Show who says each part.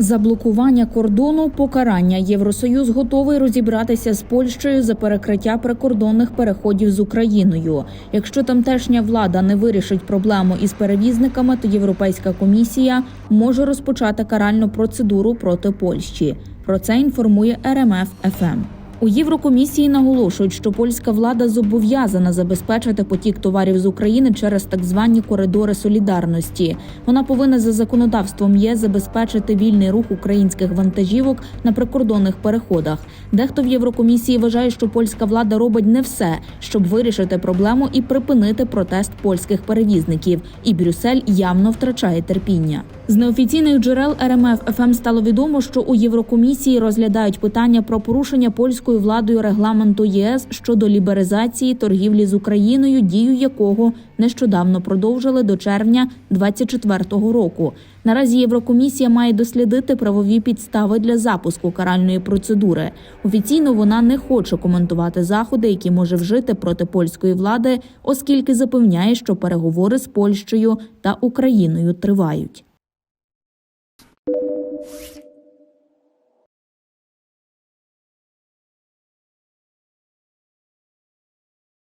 Speaker 1: Заблокування кордону покарання Євросоюз готовий розібратися з Польщею за перекриття прикордонних переходів з Україною. Якщо тамтешня влада не вирішить проблему із перевізниками, то Європейська комісія може розпочати каральну процедуру проти Польщі. Про це інформує РМФ ФМ. У Єврокомісії наголошують, що польська влада зобов'язана забезпечити потік товарів з України через так звані коридори солідарності. Вона повинна за законодавством ЄС забезпечити вільний рух українських вантажівок на прикордонних переходах. Дехто в Єврокомісії вважає, що польська влада робить не все, щоб вирішити проблему і припинити протест польських перевізників. І Брюссель явно втрачає терпіння. З неофіційних джерел РМФ ФМ стало відомо, що у Єврокомісії розглядають питання про порушення польською владою регламенту ЄС щодо лібералізації торгівлі з Україною, дію якого нещодавно продовжили до червня 2024 року. Наразі Єврокомісія має дослідити правові підстави для запуску каральної процедури. Офіційно вона не хоче коментувати заходи, які може вжити проти польської влади, оскільки запевняє, що переговори з Польщею та Україною тривають. you